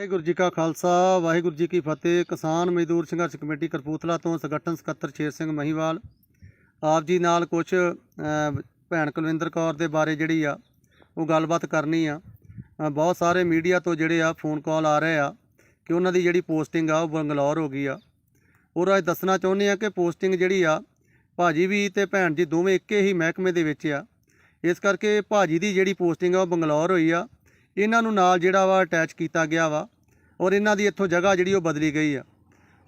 ਵਾਹਿਗੁਰੂ ਜੀ ਕਾ ਖਾਲਸਾ, ਵਾਹਿਗੁਰੂ ਜੀ ਕੀ ਫਤਿਹ। ਕਿਸਾਨ ਮਜ਼ਦੂਰ ਸੰਘਰਸ਼ ਕਮੇਟੀ ਕਰਪੂਥਲਾ ਤੋਂ ਸੰਗਠਨ ਸਕੱਤਰ ਸ਼ੇਰ ਸਿੰਘ ਮਹੀਵਾਲ। ਆਪ ਜੀ ਨਾਲ ਕੁਝ ਭੈਣ ਕੁਲਵਿੰਦਰ ਕੌਰ ਦੇ ਬਾਰੇ ਜਿਹੜੀ ਆ, ਉਹ ਗੱਲਬਾਤ ਕਰਨੀ ਆ। ਬਹੁਤ ਸਾਰੇ ਮੀਡੀਆ ਤੋਂ ਜਿਹੜੇ ਆ, ਫੋਨ ਕਾਲ ਆ ਰਹੇ ਆ ਕਿ ਉਹਨਾਂ ਦੀ ਜਿਹੜੀ ਪੋਸਟਿੰਗ ਆ, ਉਹ ਬੰਗਲੌਰ ਹੋ ਗਈ ਆ। ਔਰ ਅੱਜ ਦੱਸਣਾ ਚਾਹੁੰਦੇ ਆ ਕਿ ਪੋਸਟਿੰਗ ਜਿਹੜੀ ਆ, ਭਾਜੀ ਵੀ ਤੇ ਭੈਣ ਜੀ ਦੋਵੇਂ ਇੱਕੇ ਹੀ ਮਹਿਕਮੇ ਦੇ ਵਿੱਚ ਆ। ਇਸ ਕਰਕੇ ਭਾਜੀ ਦੀ ਜਿਹੜੀ ਪੋਸਟਿੰਗ ਆ, ਉਹ ਬੰਗਲੌਰ ਹੋਈ ਆ। ਇਹਨਾਂ ਨੂੰ ਨਾਲ ਜਿਹੜਾ ਵਾ ਅਟੈਚ ਕੀਤਾ ਗਿਆ ਵਾ ਔਰ ਇਹਨਾਂ ਦੀ ਇੱਥੋਂ ਜਗ੍ਹਾ ਜਿਹੜੀ ਉਹ ਬਦਲੀ ਗਈ ਆ।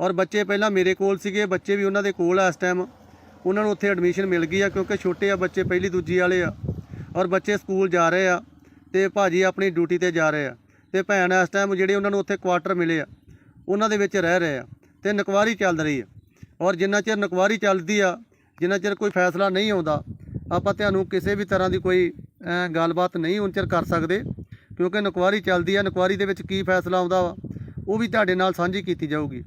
ਔਰ ਬੱਚੇ ਪਹਿਲਾਂ ਮੇਰੇ ਕੋਲ ਸੀਗੇ, ਬੱਚੇ ਵੀ ਉਹਨਾਂ ਦੇ ਕੋਲ ਆ ਇਸ ਟਾਈਮ ਉਹਨਾਂ ਨੂੰ ਉੱਥੇ ਐਡਮਿਸ਼ਨ ਮਿਲ ਗਈ ਆ ਕਿਉਂਕਿ ਛੋਟੇ ਆ ਬੱਚੇ, ਪਹਿਲੀ ਦੂਜੀ ਵਾਲੇ ਆ। ਔਰ ਬੱਚੇ ਸਕੂਲ ਜਾ ਰਹੇ ਆ ਤੇ ਭਾਜੀ ਆਪਣੀ ਡਿਊਟੀ ਤੇ ਜਾ ਰਹੇ ਆ। ਤੇ ਭੈਣ ਇਸ ਟਾਈਮ ਜਿਹੜੇ ਉਹਨਾਂ ਨੂੰ ਉੱਥੇ ਕੁਆਟਰ ਮਿਲੇ ਆ, ਉਹਨਾਂ ਦੇ ਵਿੱਚ ਰਹਿ ਰਹੇ ਆ ਤੇ ਨਕਵਾਰੀ ਚੱਲ ਰਹੀ ਆ। ਔਰ ਜਿੰਨਾ ਚਿਰ ਨਕਵਾਰੀ ਚੱਲਦੀ ਆ, ਜਿੰਨਾ ਚਿਰ ਕੋਈ ਫੈਸਲਾ ਨਹੀਂ ਆਉਂਦਾ, ਆਪਾਂ ਤੁਹਾਨੂੰ ਕਿਸੇ ਵੀ ਤਰ੍ਹਾਂ ਦੀ ਕੋਈ ਗੱਲਬਾਤ ਨਹੀਂ ਉਨ ਚਿਰ ਕਰ ਸਕਦੇ। ਕਿਉਂਕਿ ਨਕਵਾਰੀ ਚੱਲਦੀ ਆ, ਨਕਵਾਰੀ ਦੇ ਵਿੱਚ ਕੀ ਫੈਸਲਾ ਆਉਂਦਾ ਵਾ, ਉਹ ਵੀ ਤੁਹਾਡੇ ਨਾਲ ਸਾਂਝੀ ਕੀਤੀ ਜਾਊਗੀ।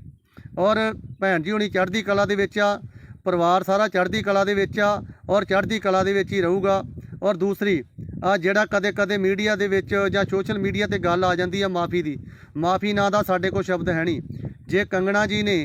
ਔਰ ਭੈਣ ਜੀ, ਹੁਣੀ ਚੜ੍ਹਦੀ ਕਲਾ ਦੇ ਵਿੱਚ ਆ, ਪਰਿਵਾਰ ਸਾਰਾ ਚੜ੍ਹਦੀ ਕਲਾ ਦੇ ਵਿੱਚ ਆ, ਔਰ ਚੜ੍ਹਦੀ ਕਲਾ ਦੇ ਵਿੱਚ ਹੀ ਰਹੂਗਾ। ਔਰ ਦੂਸਰੀ, ਆ ਜਿਹੜਾ ਕਦੇ ਕਦੇ ਮੀਡੀਆ ਦੇ ਵਿੱਚ ਜਾਂ ਸੋਸ਼ਲ ਮੀਡੀਆ ਤੇ ਗੱਲ ਆ ਜਾਂਦੀ ਆ ਮਾਫੀ ਦੀ, ਮਾਫੀ ਨਾਂ ਦਾ ਸਾਡੇ ਕੋਲ ਸ਼ਬਦ ਹੈ ਨਹੀਂ। ਜੇ ਕੰਗਣਾ ਜੀ ਨੇ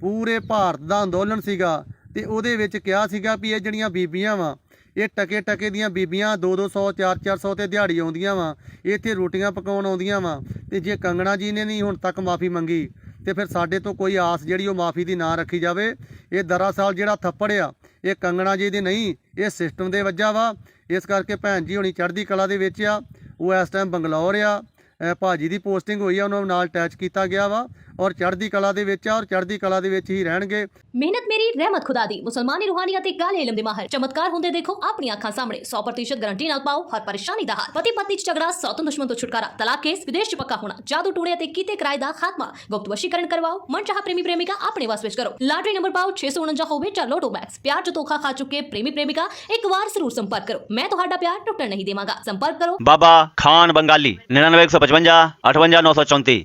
ਪੂਰੇ ਭਾਰਤ ਦਾ ਅੰਦੋਲਨ ਸੀਗਾ, ਤੇ ਉਹਦੇ ਵਿੱਚ ਕਿਹਾ ਸੀਗਾ ਵੀ ਇਹ ਜਿਹੜੀਆਂ ਬੀਬੀਆਂ ਵਾ ਇਹ ਟਕੇ ਟਕੇ ਦੀਆਂ ਬੀਬੀਆਂ 2-200 4-400 ਤੇ ਦਿਹਾੜੀ ਆਉਂਦੀਆਂ ਵਾ। ਇੱਥੇ ਰੋਟੀਆਂ ਪਕਾਉਣ ਆਉਂਦੀਆਂ ਵਾ। ਤੇ ਜੇ ਕੰਗਣਾ ਜੀ ਨੇ ਨਹੀਂ ਹੁਣ ਤੱਕ ਮਾਫੀ ਮੰਗੀ, ਤੇ ਫਿਰ ਸਾਡੇ ਤੋਂ ਕੋਈ ਆਸ ਜਿਹੜੀ ਉਹ ਮਾਫੀ ਦੀ ਨਾ ਰੱਖੀ ਜਾਵੇ। ਇਹ ਦਰਅਸਲ ਜਿਹੜਾ ਥੱਪੜ ਆ, ਇਹ ਕੰਗਣਾ ਜੀ ਦੀ ਨਹੀਂ, ਇਹ ਸਿਸਟਮ ਦੇ ਵੱਜਾ ਵਾ। ਇਸ ਕਰਕੇ ਭੈਣ ਜੀ ਹੁਣੀ ਚੜ੍ਹਦੀ ਕਲਾ ਦੇ ਵਿੱਚ ਆ। ਉਹ ਇਸ ਟਾਈਮ ਬੰਗਲੌਰ ਆ। ਅਹ ਭਾਜੀ ਦੀ ਪੋਸਟਿੰਗ ਹੋਈ ਆ, ਉਹਨਾਂ ਨੂੰ ਨਾਲ ਅਟੈਚ ਕੀਤਾ ਗਿਆ ਵਾ। और चढ़ती कला के और चढ़ती कला के ही रहने मेहनत मेरी रहमत खुदा दी मुसलमानी रूहानी और गाल इलम माहर चमत्कार होंगे देखो अपनी अखा सामने सौ प्रतिशत गारंटी ना पाओ हर परेशानी का हाल पति पत्नी झगड़ा सौतन दुश्मन तो छुटकारा तलाक केस विदेश पक्का होना जादू टूने ते कीते किराए का खात्मा गुप्त वशीकरण करवाओ मन चाह प्रेमी प्रेमिका अपने वास करो लाटरी नंबर पाओ छे सौ उन्जा लोटो मैक्स प्यार च धोखा खा चुके प्रेमी प्रेमिका एक बार ज़रूर संपर्क करो मैं तो प्यार टुटन नहीं देवगा संपर्क करो बाबा खान बंगाली निन्यानवे एक सौ पचवंजा अठवंजा नौ सौ चौंती